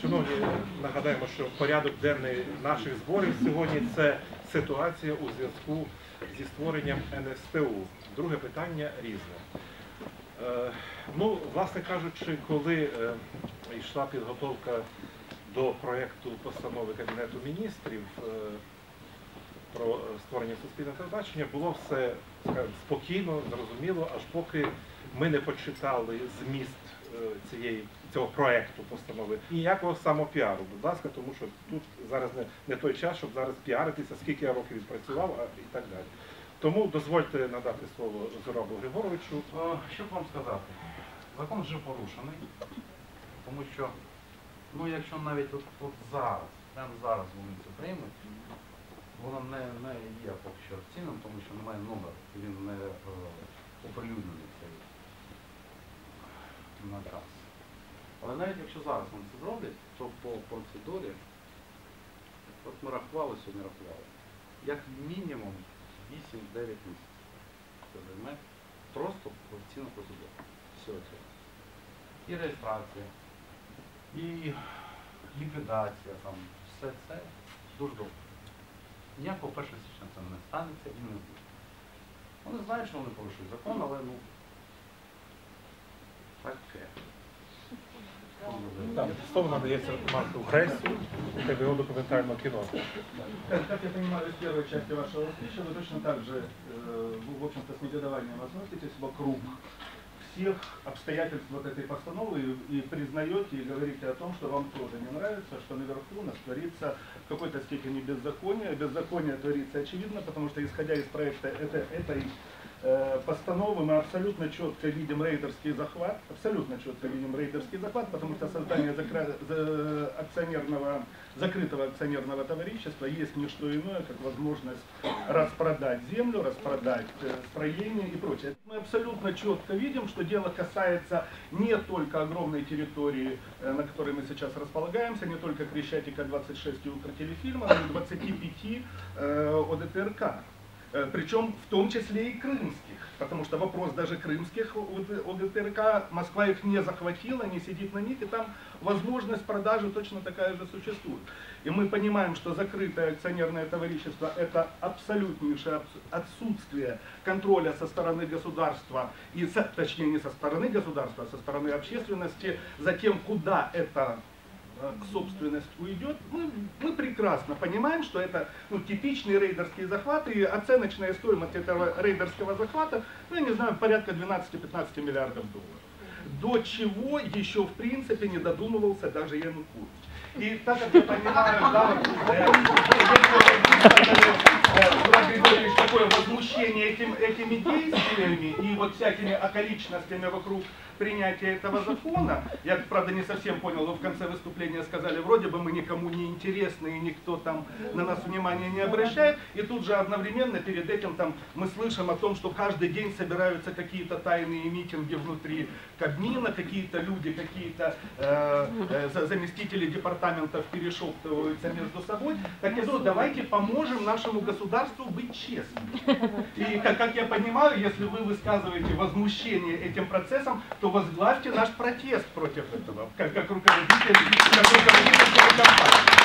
Шановні, нагадаємо, що порядок денний наших зборів сьогодні це ситуація у зв'язку зі створенням НСТУ. Друге питання різне. Е, Ну, власне кажучи, коли е, йшла підготовка до проєкту постанови Кабінету міністрів е, про створення суспільного телебачення, було все скажімо, спокійно, зрозуміло, аж поки ми не почитали зміст цієї цього проекту постанови. Ніякого самопіару, будь ласка, тому що тут зараз не, не той час, щоб зараз піаритися, скільки я років відпрацював а, і так далі. Тому дозвольте надати слово Зорабу Григоровичу. Що б вам сказати? Закон вже порушений, тому що, ну якщо навіть от, от зараз, прямо зараз вони це приймуть, воно не, не є поки що офіційним, тому що немає номеру, він не е, оприлюднений цей наказ. Але навіть якщо зараз вони це зроблять, то по процедурі, от ми рахували сьогодні рахували, як мінімум 8-9 місяців. Це займе просто офіційна процедура. Всього цього. І реєстрація, і ліквідація, там, все це дуже довго. Ніякого 1 січня це не станеться і не буде. Вони знають, що вони порушують закон, але ну таке. Так, слово надається Марку Гресу, ТВО документального кіно. Как, как я понимаю из первой части вашего спича, вы точно так же, э, в общем-то, с негодованием относитесь вокруг всех обстоятельств вот этой постановы и, признаете и говорите о том, что вам тоже не нравится, что наверху у нас творится в какой-то степени беззаконие. Беззаконие творится очевидно, потому что исходя из проекта это, этой постановы мы абсолютно четко видим рейдерский захват, абсолютно четко видим рейдерский захват, потому что создание закра- за- акционерного, закрытого акционерного товарищества есть не что иное, как возможность распродать землю, распродать э, строение и прочее. Мы абсолютно четко видим, что дело касается не только огромной территории, э, на которой мы сейчас располагаемся, не только Крещатика 26 и Укртелефильма, но и 25 э, ОДТРК. Э, Причем в том числе и крымских, потому что вопрос даже крымских ОДТРК, Москва их не захватила, не сидит на них, и там возможность продажи точно такая же существует. И мы понимаем, что закрытое акционерное товарищество – это абсолютнейшее абс- отсутствие контроля со стороны государства, и точнее не со стороны государства, а со стороны общественности, за тем, куда это к собственность уйдет, мы, мы прекрасно понимаем, что это ну, типичный рейдерский захват, и оценочная стоимость этого рейдерского захвата, ну, я не знаю, порядка 12-15 миллиардов долларов. До чего еще, в принципе, не додумывался даже Янукович. И так как я понимаю, да, вот, э, этим, этими действиями и вот всякими околичностями вокруг принятия этого закона, я, правда, не совсем понял, вы в конце выступления сказали, вроде бы мы никому не интересны и никто там на нас внимания не обращает, и тут же одновременно перед этим там мы слышим о том, что каждый день собираются какие-то тайные митинги внутри Кабмина, какие-то люди, какие-то э, э, за- заместители департаментов перешептываются между собой. Так я говорю, давайте поможем нашему государству быть честным. И как, как я понимаю, если вы высказываете возмущение этим процессом, то возглавьте наш протест против этого, как, как руководитель, как руководитель компании.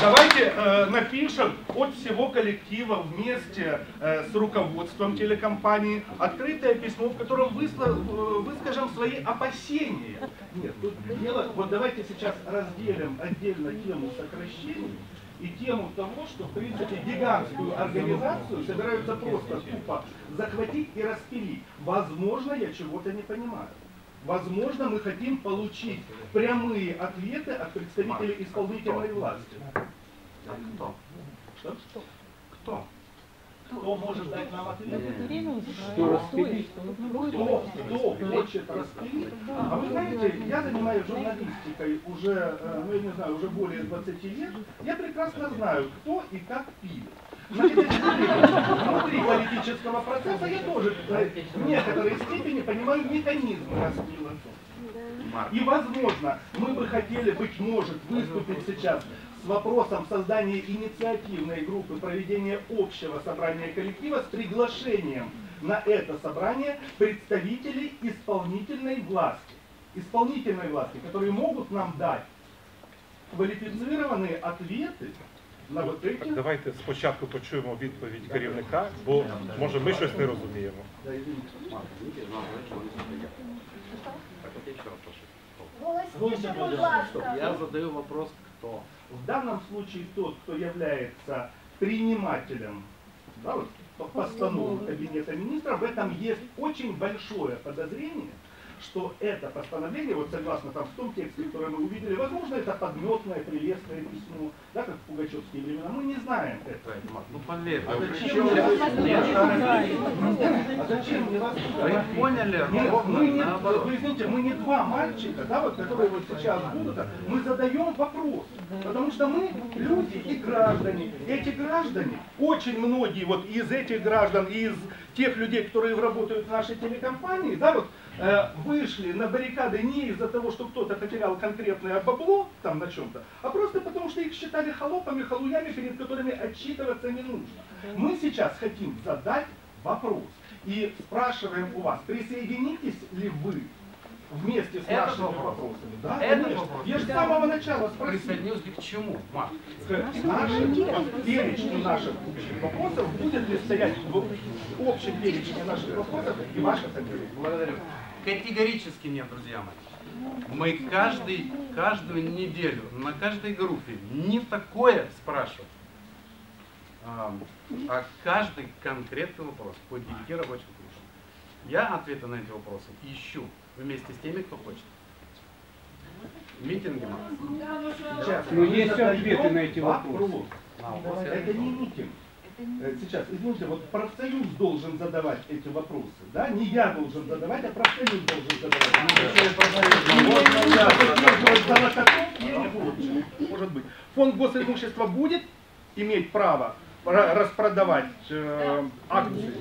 Давайте э, напишем от всего коллектива вместе э, с руководством телекомпании открытое письмо, в котором высла- э, выскажем свои опасения. Нет, тут дело, вот давайте сейчас разделим отдельно тему сокращений и тему того, что в принципе гигантскую организацию собираются просто тупо захватить и распилить. Возможно, я чего-то не понимаю. Возможно, мы хотим получить прямые ответы от представителей исполнительной власти. А хто? Что? Хто? Кто может дать нам ответ? Что распилить? Кто, кто хочет распилить? А вы знаете, я занимаюсь журналистикой уже, э, ну я не знаю, уже более 20 лет. Я прекрасно знаю, кто и как пилит. Значит, внутри политического процесса я тоже э, в некоторой степени понимаю механизмы распила. И, возможно, мы бы хотели, быть может, выступить сейчас вопросом создания инициативной группы проведения общего собрания коллектива с приглашением на это собрание представителей исполнительной власти. Исполнительной власти, которые могут нам дать квалифицированные ответы на вот эти Так, давайте спочатку почуємо відповідь керівника, бо може ми щось не розуміємо. Да, извините, Марк, извините, я знал, что вы не стоите. Так вот я еще раз прошу. Голосніше, будь ласка. Я задаю вопрос, кто? В данном случае тот, кто является принимателем да, вот, по постановам Кабинета министров, в этом есть очень большое подозрение, что это постановление, вот согласно там в том тексте, который мы увидели, возможно, это подметное, прелестное письмо, да, как в пугачевские времена, мы не знаем этого. Ну поверь. А зачем мне А зачем мне вас Вы поняли? Мы не, вы извините, мы не два мальчика, да, вот, которые вот сейчас будут, мы задаем вопрос. Потому что мы люди и граждане. Эти граждане, очень многие вот из этих граждан, из тех людей, которые работают в нашей телекомпании, да, вот, вышли на баррикады не из-за того, что кто-то потерял конкретное бабло там на чем-то, а просто потому, что их считали холопами, халуями, перед которыми отчитываться не нужно. Мы сейчас хотим задать вопрос и спрашиваем у вас, присоединитесь ли вы вместе с Это нашими вопрос. вопросами? Да, Это конечно. вопрос. Я же с самого начала спросил. Присоединился к чему, Марк? К нашим, перечню наших общих вопросов будет ли стоять в общем перечне наших вопросов и ваша фамилия? Благодарю. Категорически нет, друзья мои. Мы каждый, каждую неделю на каждой группе не такое спрашиваем, а, а каждый конкретный вопрос по 9 рабочих группам. Я ответы на эти вопросы ищу вместе с теми, кто хочет. Митинги, Марк. Сейчас, Ну, мы есть ответы на эти вопрос. вопросы. На вопросы я Это не митинг. Э, Сейчас, извините, вот профсоюз должен задавать эти вопросы, да? Не я должен задавать, а профсоюз должен задавать. Или Гурчин? Может быть. Фонд госимущества будет иметь право ра- распродавать э, акции?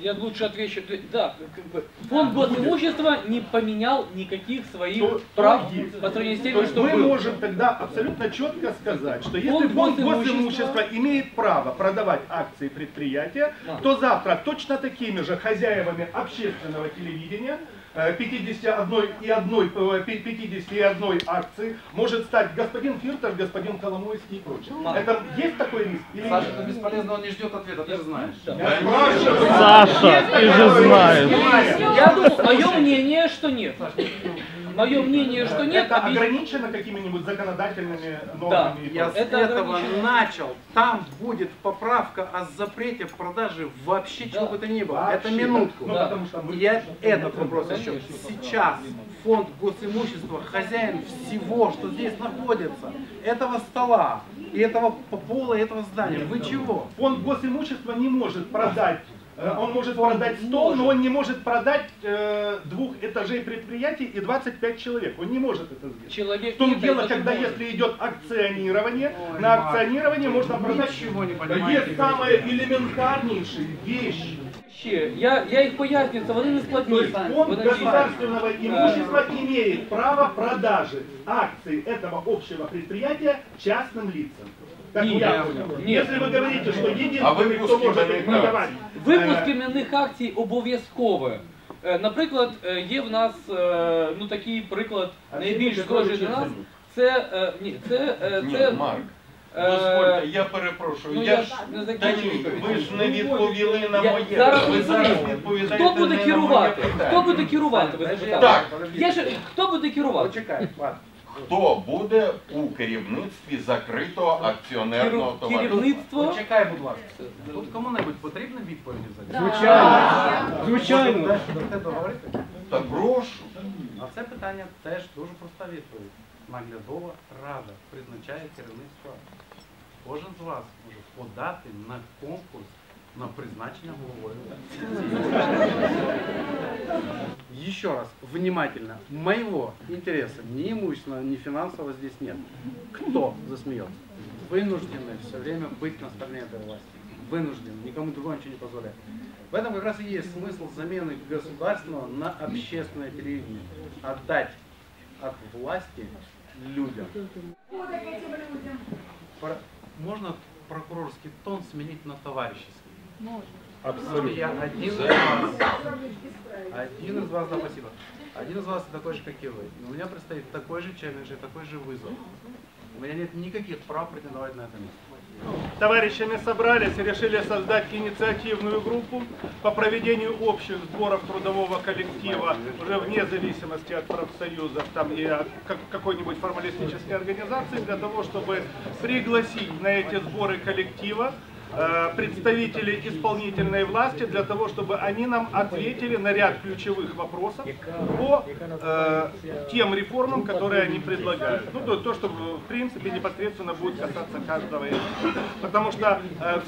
Я лучше отвечу. Да, как бы фонд госимущества не поменял никаких своих То- то прав есть. по сравнению с То теми, есть что мы было. можем тогда абсолютно четко сказать, что если Фонд фонд госимущества- госимущества имеет право продавать акции предприятия, Да. то завтра точно такими же хозяевами общественного телевидения 51 и одной, э, пи- 51 акции может стать господин Фиртов, господин Коломойский и прочее. Да. Это есть такой риск или Саша, нет? это бесполезно, он не ждет ответа, ты же знаешь. Да. Саша, ты же знаешь. Я думаю, мое мнение, что нет. Мое мнение, что нет. Это объяс- ограничено какими-нибудь законодательными нормами? и Я с Это этого ограничено. начал. Там будет поправка о запрете продажи вообще Да. чего бы то ни было. Вообще, Это минутку. Ну, Да. потому что мы- Я этот вопрос Еще. Сейчас фонд госимущества хозяин всего, что здесь находится. Этого стола, и этого пола, и этого здания. Вы чего? Фонд госимущества не может продать, э, он может Фонд продать стол, может. но он не может продать э, двух этажей предприятий и 25 человек. Он не может это сделать. Человек В том нет, дело, когда может. если идет акционирование, Ой, на Марк, акционирование можно продать ничего не понимаете, есть самые элементарнейшие вещи. Ще, Я, я їх поясню, це вони не складні. То есть фонд Вони дійсно- государственного имущества имеет право продажи акций этого общего предприятия частным лицам. Как Нет, я понял. нет. Если вы говорите, что А единственный, кто выпуски может их ВНК? продавать, Випуск э, іменних акцій обов'язкове. Е, Наприклад, е, є в нас е, ну такий приклад А найбільш всі схожий Петровичі для нас. самі. Це е, ні, це, е, Ні, це Марк, е, дозвольте, я перепрошую. ну я я ж не та закінчую. ні, ви ж не відповіли на Я моє. зараз ви зараз розумію. відповідаєте Хто буде не керувати? на моє Хто буде керувати? Ви запитали? Так. Я ж хто буде керувати? Почекай, ладно. Хто буде у керівництві закритого акціонерного Керу- товариства? Керівництво. Почекай, будь ласка. Тут кому-небудь потрібна відповіді за це? Звичайно. Звичайно. Та прошу. На це питання теж дуже проста відповідь. Наглядова рада призначає керівництво. Кожен з вас може подати на конкурс на призначення головою. Еще раз, внимательно. Моего интереса ни имущественного, ни финансового здесь нет. Кто засмеется? Вынуждены все время быть на стороне этой власти. Вынуждены. Никому другому ничего не позволяет. В этом как раз и есть смысл замены государственного на общественное телевидение. Отдать от власти людям. К этим людям? Про- Можно прокурорский тон сменить на товарищеский? Можно. Абсолютно. Я один из вас. Один из вас, да, спасибо. Один из вас такой же, как и вы. И у меня предстоит такой же челлендж и такой же вызов. У меня нет никаких прав претендовать на это место. Товарищами собрались и решили создать инициативную группу по проведению общих сборов трудового коллектива уже вне зависимости от профсоюзов там, и от как- какой-нибудь формалистической организации для того, чтобы пригласить на эти сборы коллектива представителей исполнительной власти для того, чтобы они нам ответили на ряд ключевых вопросов по э, тем реформам, которые они предлагают. Ну, то, то, что в принципе непосредственно будет касаться каждого из них. Потому что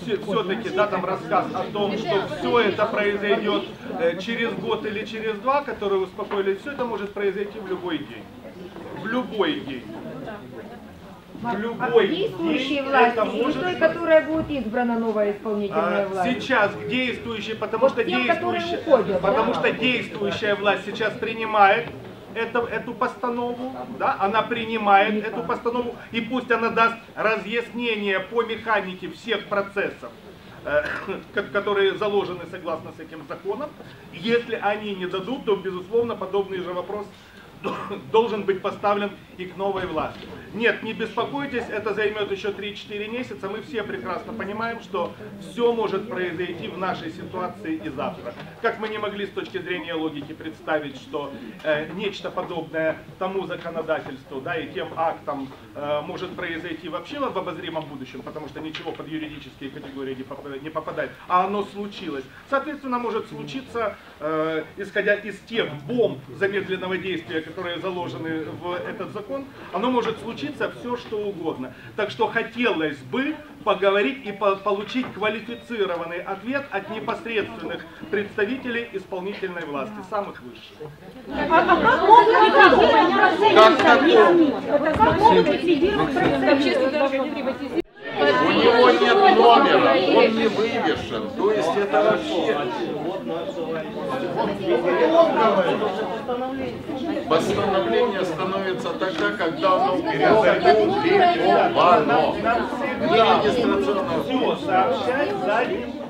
все-таки, да, там рассказ о том, что все это произойдет э, через год или через два, которые успокоились, все это может произойти в любой день. В любой день. Любой действующей власти это или может той, которая будет избрана новая исполнительная а, власть? Сейчас к действующей, потому Вот что тем, действующая, уходят, да? потому что действующая власть сейчас принимает это, эту постанову, да, она принимает эту постанову, и пусть она даст разъяснение по механике всех процессов, э, ко- которые заложены согласно с этим законом. Если они не дадут, то, безусловно, подобный же вопрос должен быть поставлен и к новой власти. Нет, не беспокойтесь, это займет еще 3-4 месяца. Мы все прекрасно понимаем, что все может произойти в нашей ситуации и завтра. Как мы не могли с точки зрения логики представить, что э, нечто подобное тому законодательству да, и тем актам э, может произойти вообще в обозримом будущем, потому что ничего под юридические категории не попадает, не попадает а оно случилось. Соответственно, может случиться, э, исходя из тех бомб замедленного действия, которые заложены в этот закон, оно может случиться все, что угодно. Так что хотелось бы поговорить и по- получить квалифицированный ответ от непосредственных представителей исполнительной власти, самых высших. У него нет номера, он не вывешен. То есть это вообще... Постановление становится тогда, когда оно перезарегулировано. Не регистрационного Все сообщать задним